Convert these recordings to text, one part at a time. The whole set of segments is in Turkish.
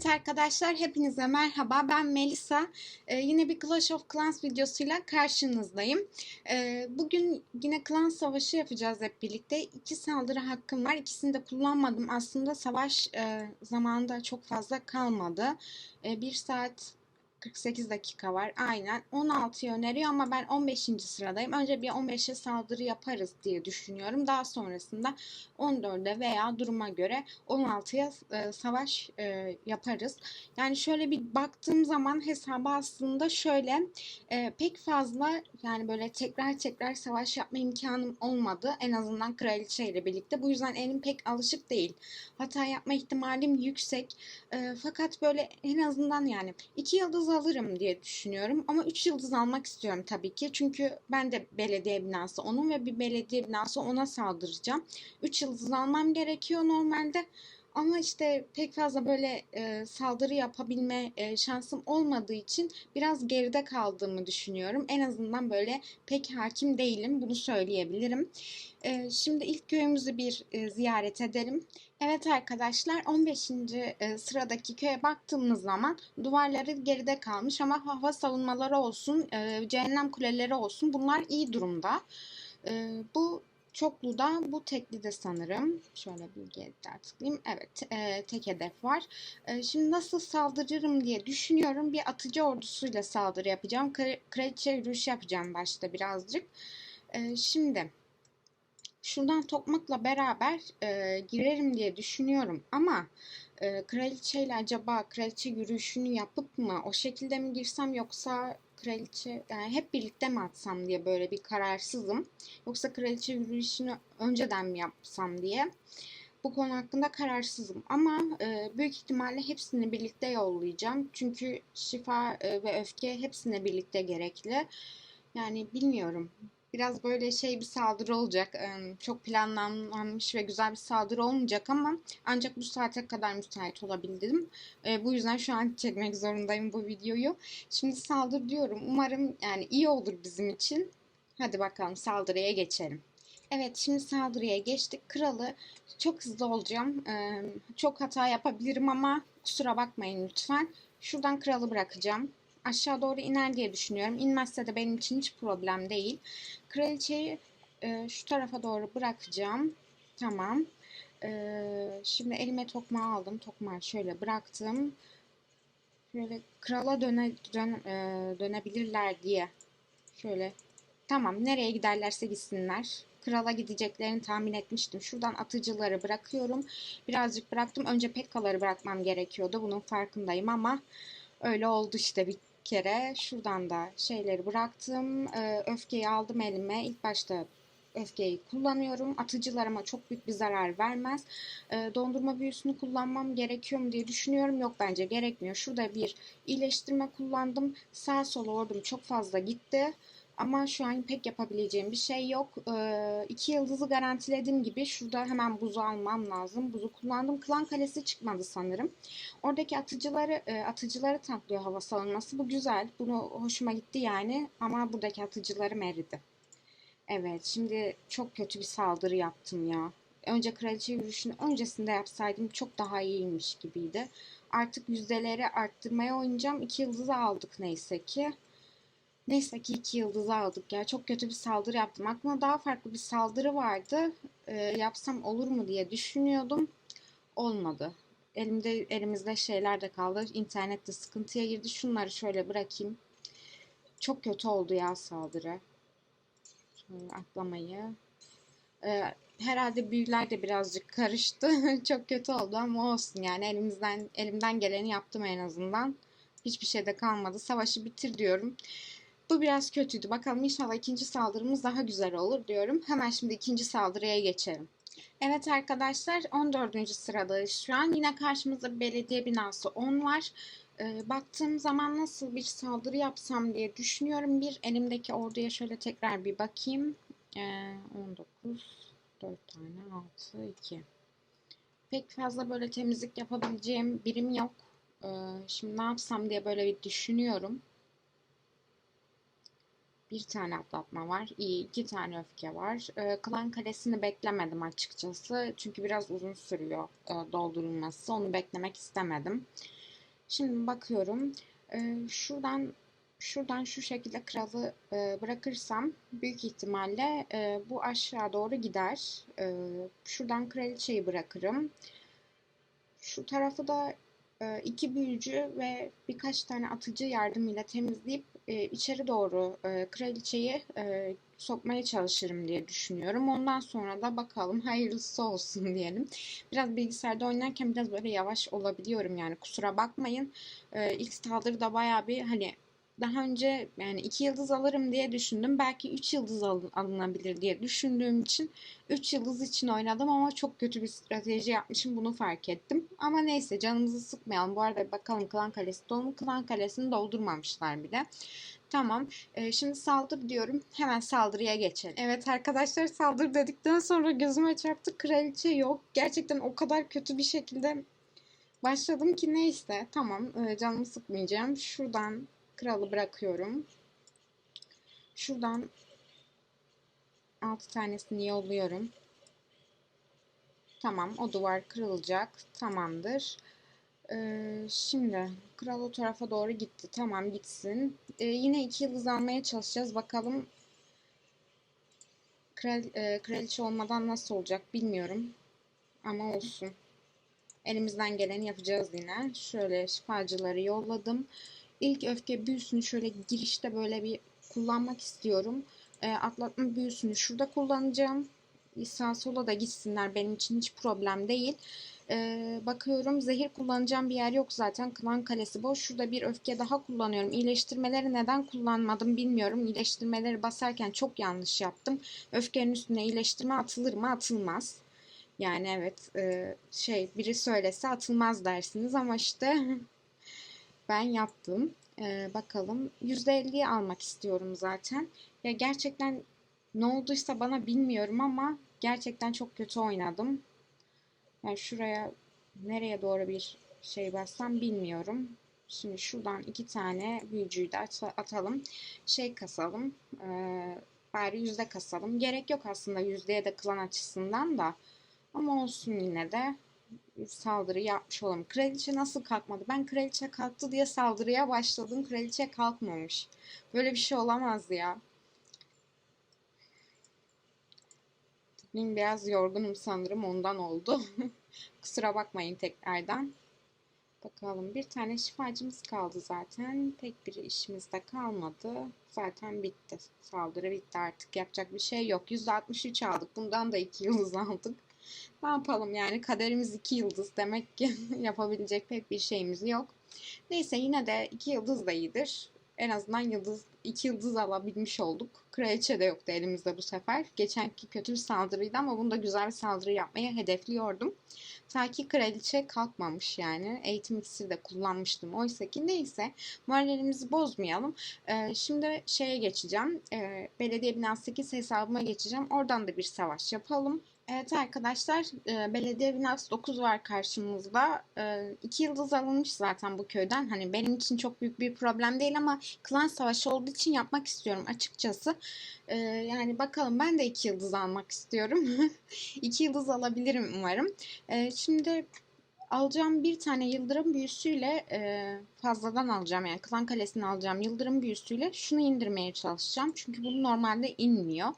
Evet arkadaşlar hepinize merhaba. Ben Melisa. Ee, yine bir Clash of Clans videosuyla karşınızdayım. Ee, bugün yine klan savaşı yapacağız hep birlikte. İki saldırı hakkım var. İkisini de kullanmadım. Aslında savaş e, zamanında çok fazla kalmadı. E, 1 saat 48 dakika var aynen 16'yı öneriyor ama ben 15. sıradayım önce bir 15'e saldırı yaparız diye düşünüyorum daha sonrasında 14'e veya duruma göre 16'ya e, savaş e, yaparız. Yani şöyle bir baktığım zaman hesaba aslında şöyle e, pek fazla yani böyle tekrar tekrar savaş yapma imkanım olmadı. En azından kraliçe ile birlikte. Bu yüzden elim pek alışık değil. Hata yapma ihtimalim yüksek. E, fakat böyle en azından yani iki yıldız alırım diye düşünüyorum. Ama üç yıldız almak istiyorum tabii ki. Çünkü ben de belediye binası onun ve bir belediye binası ona saldıracağım. 3 yıldız almam gerekiyor normalde. Ama işte pek fazla böyle e, saldırı yapabilme e, şansım olmadığı için biraz geride kaldığımı düşünüyorum. En azından böyle pek hakim değilim. Bunu söyleyebilirim. E, şimdi ilk köyümüzü bir e, ziyaret edelim. Evet arkadaşlar 15. e, sıradaki köye baktığımız zaman duvarları geride kalmış ama hava savunmaları olsun, e, cehennem kuleleri olsun bunlar iyi durumda. E, bu Çoklu da bu tekli de sanırım. Şöyle geriden tıklayayım. Evet e, tek hedef var. E, şimdi nasıl saldırırım diye düşünüyorum. Bir atıcı ordusuyla saldırı yapacağım. Kraliçe yürüyüş yapacağım başta birazcık. E, şimdi şuradan tokmakla beraber e, girerim diye düşünüyorum. Ama e, kraliçeyle acaba kraliçe yürüyüşünü yapıp mı o şekilde mi girsem yoksa kraliçe yani hep birlikte mi atsam diye böyle bir kararsızım. Yoksa kraliçe yürüyüşünü önceden mi yapsam diye. Bu konu hakkında kararsızım ama e, büyük ihtimalle hepsini birlikte yollayacağım. Çünkü şifa e, ve öfke hepsine birlikte gerekli. Yani bilmiyorum biraz böyle şey bir saldırı olacak. Çok planlanmış ve güzel bir saldırı olmayacak ama ancak bu saate kadar müsait olabildim. Bu yüzden şu an çekmek zorundayım bu videoyu. Şimdi saldır diyorum. Umarım yani iyi olur bizim için. Hadi bakalım saldırıya geçelim. Evet şimdi saldırıya geçtik. Kralı çok hızlı olacağım. Çok hata yapabilirim ama kusura bakmayın lütfen. Şuradan kralı bırakacağım aşağı doğru iner diye düşünüyorum. İnmezse de benim için hiç problem değil. Kraliçeyi e, şu tarafa doğru bırakacağım. Tamam. E, şimdi elime tokmağı aldım. Tokmağı şöyle bıraktım. Şöyle krala döne, dön, e, dönebilirler diye. Şöyle. Tamam. Nereye giderlerse gitsinler. Krala gideceklerini tahmin etmiştim. Şuradan atıcıları bırakıyorum. Birazcık bıraktım. Önce pekkaları bırakmam gerekiyordu. Bunun farkındayım ama öyle oldu işte. Bir kere şuradan da şeyleri bıraktım. Ee, öfkeyi aldım elime. İlk başta öfkeyi kullanıyorum. Atıcılarıma çok büyük bir zarar vermez. Ee, dondurma büyüsünü kullanmam gerekiyor mu diye düşünüyorum. Yok bence gerekmiyor. Şurada bir iyileştirme kullandım. Sağ sola ordum çok fazla gitti. Ama şu an pek yapabileceğim bir şey yok. Ee, iki yıldızı garantilediğim gibi şurada hemen buzu almam lazım. Buzu kullandım. Klan kalesi çıkmadı sanırım. Oradaki atıcıları e, atıcıları tanklıyor hava savunması. Bu güzel. Bunu hoşuma gitti yani. Ama buradaki atıcılarım eridi. Evet şimdi çok kötü bir saldırı yaptım ya. Önce kraliçe yürüyüşünü öncesinde yapsaydım çok daha iyiymiş gibiydi. Artık yüzdeleri arttırmaya oynayacağım. İki yıldızı aldık neyse ki. Neyse ki iki yıldızı aldık ya. Çok kötü bir saldırı yaptım. Aklımda daha farklı bir saldırı vardı. E, yapsam olur mu diye düşünüyordum. Olmadı. Elimde elimizde şeyler de kaldı. İnternette sıkıntıya girdi. Şunları şöyle bırakayım. Çok kötü oldu ya saldırı. Şöyle atlamayı. Ee, herhalde büyüler de birazcık karıştı. Çok kötü oldu ama olsun yani elimizden elimden geleni yaptım en azından. Hiçbir şey de kalmadı. Savaşı bitir diyorum. Bu biraz kötüydü. Bakalım inşallah ikinci saldırımız daha güzel olur diyorum. Hemen şimdi ikinci saldırıya geçelim. Evet arkadaşlar 14. sıradayız şu an. Yine karşımızda belediye binası 10 var. Ee, baktığım zaman nasıl bir saldırı yapsam diye düşünüyorum. Bir elimdeki orduya şöyle tekrar bir bakayım. Ee, 19, 4 tane, 6, 2. Pek fazla böyle temizlik yapabileceğim birim yok. Ee, şimdi ne yapsam diye böyle bir düşünüyorum. Bir tane atlatma var. İyi. iki tane öfke var. E, Klan Kalesi'ni beklemedim açıkçası. Çünkü biraz uzun sürüyor e, doldurulması. Onu beklemek istemedim. Şimdi bakıyorum. Ee, şuradan şuradan şu şekilde kralı e, bırakırsam büyük ihtimalle e, bu aşağı doğru gider. E, şuradan kraliçeyi bırakırım. Şu tarafı da e, iki büyücü ve birkaç tane atıcı yardımıyla temizleyip e, içeri doğru e, kraliçeyi e, sokmaya çalışırım diye düşünüyorum. Ondan sonra da bakalım hayırlısı olsun diyelim. Biraz bilgisayarda oynarken biraz böyle yavaş olabiliyorum yani kusura bakmayın. E, ilk saldırıda bayağı bir hani daha önce yani iki yıldız alırım diye düşündüm. Belki üç yıldız alın, alınabilir diye düşündüğüm için üç yıldız için oynadım ama çok kötü bir strateji yapmışım bunu fark ettim. Ama neyse canımızı sıkmayalım. Bu arada bakalım Klan Kalesi dolu mu? Klan Kalesi'ni doldurmamışlar bile. Tamam. Ee, şimdi saldır diyorum. Hemen saldırıya geçelim. Evet arkadaşlar saldır dedikten sonra gözüme çarptı. Kraliçe yok. Gerçekten o kadar kötü bir şekilde başladım ki neyse. Tamam. Ee, canımı sıkmayacağım. Şuradan kralı bırakıyorum. Şuradan 6 tanesini yolluyorum. Tamam o duvar kırılacak. Tamamdır. Ee, şimdi kral o tarafa doğru gitti. Tamam gitsin. Ee, yine iki yıldız almaya çalışacağız. Bakalım kral, e, kraliçe olmadan nasıl olacak bilmiyorum. Ama olsun. Elimizden geleni yapacağız yine. Şöyle şifacıları yolladım. İlk öfke büyüsünü şöyle girişte böyle bir kullanmak istiyorum. E, atlatma büyüsünü şurada kullanacağım. Sağ sola da gitsinler benim için hiç problem değil. E, bakıyorum zehir kullanacağım bir yer yok zaten. Klan kalesi boş. Şurada bir öfke daha kullanıyorum. İyileştirmeleri neden kullanmadım bilmiyorum. İyileştirmeleri basarken çok yanlış yaptım. Öfkenin üstüne iyileştirme atılır mı? Atılmaz. Yani evet e, şey biri söylese atılmaz dersiniz ama işte ben yaptım. Ee, bakalım. %50'yi almak istiyorum zaten. Ya gerçekten ne olduysa bana bilmiyorum ama gerçekten çok kötü oynadım. Yani şuraya nereye doğru bir şey bassam bilmiyorum. Şimdi şuradan iki tane büyücüyü de atalım. Şey kasalım. Ee, bari yüzde kasalım. Gerek yok aslında yüzdeye de klan açısından da. Ama olsun yine de saldırı yapmış olalım. Kraliçe nasıl kalkmadı? Ben kraliçe kalktı diye saldırıya başladım. Kraliçe kalkmamış. Böyle bir şey olamaz ya. Bugün biraz yorgunum sanırım ondan oldu. Kusura bakmayın tekrardan. Bakalım bir tane şifacımız kaldı zaten. Pek bir işimiz de kalmadı. Zaten bitti. Saldırı bitti artık. Yapacak bir şey yok. %63 aldık. Bundan da 2 yıldız aldık. Ne yapalım yani kaderimiz iki yıldız demek ki yapabilecek pek bir şeyimiz yok. Neyse yine de iki yıldız da iyidir. En azından yıldız iki yıldız alabilmiş olduk. Kraliçe de yoktu elimizde bu sefer. Geçenki kötü bir saldırıydı ama bunda güzel bir saldırı yapmaya hedefliyordum. Ta ki kraliçe kalkmamış yani. Eğitim iksiri de kullanmıştım. Oysa ki neyse moralimizi bozmayalım. Ee, şimdi şeye geçeceğim. Ee, belediye binası 8 hesabıma geçeceğim. Oradan da bir savaş yapalım. Evet arkadaşlar, e, belediye binası 9 var karşımızda. 2 e, yıldız alınmış zaten bu köyden. Hani benim için çok büyük bir problem değil ama klan savaşı olduğu için yapmak istiyorum açıkçası. E, yani bakalım ben de 2 yıldız almak istiyorum. 2 yıldız alabilirim umarım. Şimdi alacağım bir tane yıldırım büyüsüyle e, fazladan alacağım yani klan kalesini alacağım yıldırım büyüsüyle şunu indirmeye çalışacağım. Çünkü bu normalde inmiyor.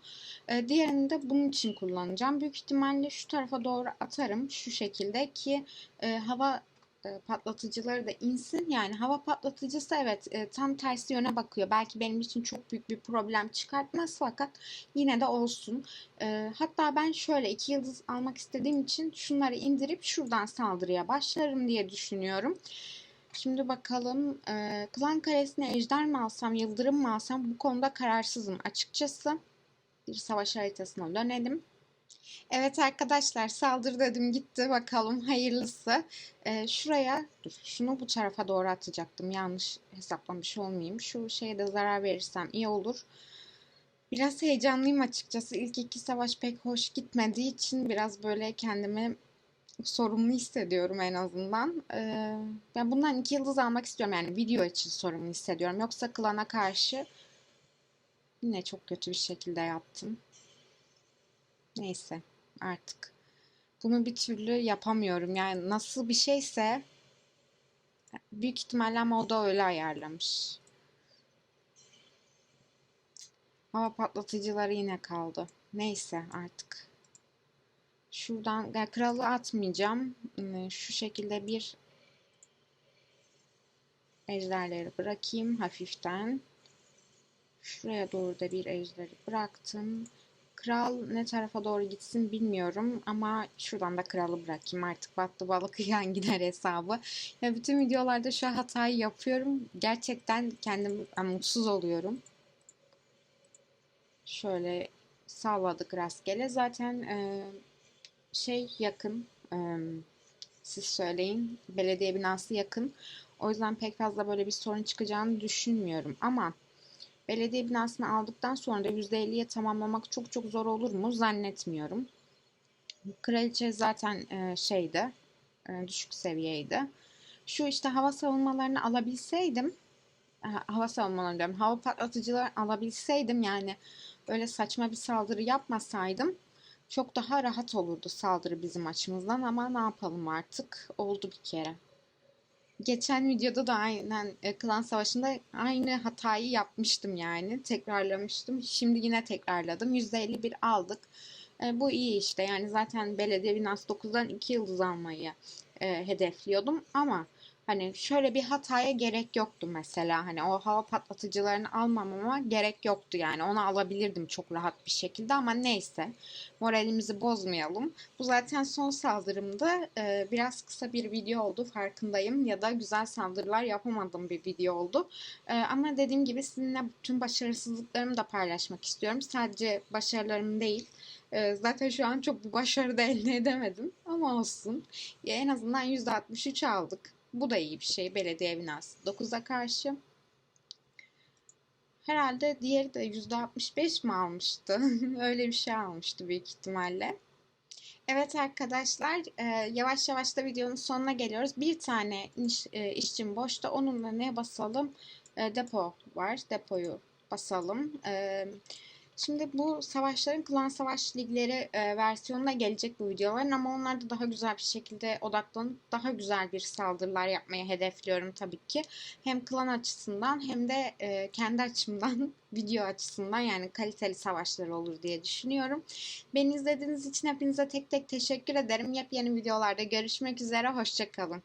E, diğerini de bunun için kullanacağım. Büyük ihtimalle şu tarafa doğru atarım şu şekilde ki e, hava e, patlatıcıları da insin. Yani hava patlatıcısı evet e, tam tersi yöne bakıyor. Belki benim için çok büyük bir problem çıkartmaz fakat yine de olsun. E, hatta ben şöyle iki yıldız almak istediğim için şunları indirip şuradan saldırıya başlarım diye düşünüyorum. Şimdi bakalım klan karesine ejder mi alsam yıldırım mı alsam bu konuda kararsızım açıkçası. Bir savaş haritasına dönelim. Evet arkadaşlar saldır dedim gitti bakalım hayırlısı. Ee, şuraya dur şunu bu tarafa doğru atacaktım yanlış hesaplamış olmayayım. Şu şeye de zarar verirsem iyi olur. Biraz heyecanlıyım açıkçası. İlk iki savaş pek hoş gitmediği için biraz böyle kendimi sorumlu hissediyorum en azından. Ee, ben bundan iki yıldız almak istiyorum yani video için sorumlu hissediyorum. Yoksa klana karşı yine çok kötü bir şekilde yaptım. Neyse artık. Bunu bir türlü yapamıyorum. Yani nasıl bir şeyse Büyük ihtimalle ama o da öyle ayarlamış. Hava patlatıcıları yine kaldı. Neyse artık. Şuradan ya kralı atmayacağım. Hmm, Şu şekilde bir ejderleri bırakayım hafiften. Şuraya doğru da bir ejderi bıraktım. Kral ne tarafa doğru gitsin bilmiyorum ama şuradan da kralı bırakayım artık battı balık yan gider hesabı. Ya bütün videolarda şu hatayı yapıyorum. Gerçekten kendim yani mutsuz oluyorum. Şöyle salladık rastgele. Zaten e, şey yakın. e, siz söyleyin. Belediye binası yakın. O yüzden pek fazla böyle bir sorun çıkacağını düşünmüyorum. Ama belediye binasını aldıktan sonra da %50'ye tamamlamak çok çok zor olur mu? Zannetmiyorum. Kraliçe zaten e, şeydi. e, düşük seviyeydi. Şu işte hava savunmalarını alabilseydim ha- hava savunmalarını diyorum. Hava patlatıcıları alabilseydim yani öyle saçma bir saldırı yapmasaydım çok daha rahat olurdu saldırı bizim açımızdan ama ne yapalım artık oldu bir kere. Geçen videoda da aynen e, Klan Savaşı'nda aynı hatayı yapmıştım yani. Tekrarlamıştım. Şimdi yine tekrarladım. %51 aldık. E, bu iyi işte. Yani zaten belediye binası 9'dan 2 yıldız almayı e, hedefliyordum ama hani şöyle bir hataya gerek yoktu mesela. Hani o hava patlatıcılarını almamama gerek yoktu yani. Onu alabilirdim çok rahat bir şekilde ama neyse. Moralimizi bozmayalım. Bu zaten son saldırımdı. Ee, biraz kısa bir video oldu farkındayım ya da güzel saldırılar yapamadığım bir video oldu. Ee, ama dediğim gibi sizinle bütün başarısızlıklarımı da paylaşmak istiyorum. Sadece başarılarım değil. Ee, zaten şu an çok bir başarı da elde edemedim ama olsun. Ya en azından %63 aldık. Bu da iyi bir şey belediye binası 9'a karşı. Herhalde diğeri de %65 mi almıştı? Öyle bir şey almıştı büyük ihtimalle. Evet arkadaşlar, e, yavaş yavaş da videonun sonuna geliyoruz. Bir tane iş, e, işçim boşta. Onunla ne basalım? E, depo var. Depoyu basalım. E, şimdi bu savaşların klan savaş ligleri e, versiyonuna gelecek bu videoların ama onlarda daha güzel bir şekilde odaklanıp daha güzel bir saldırılar yapmaya hedefliyorum tabii ki. Hem klan açısından hem de e, kendi açımdan video açısından yani kaliteli savaşlar olur diye düşünüyorum. Beni izlediğiniz için hepinize tek tek teşekkür ederim. Yepyeni videolarda görüşmek üzere. Hoşçakalın.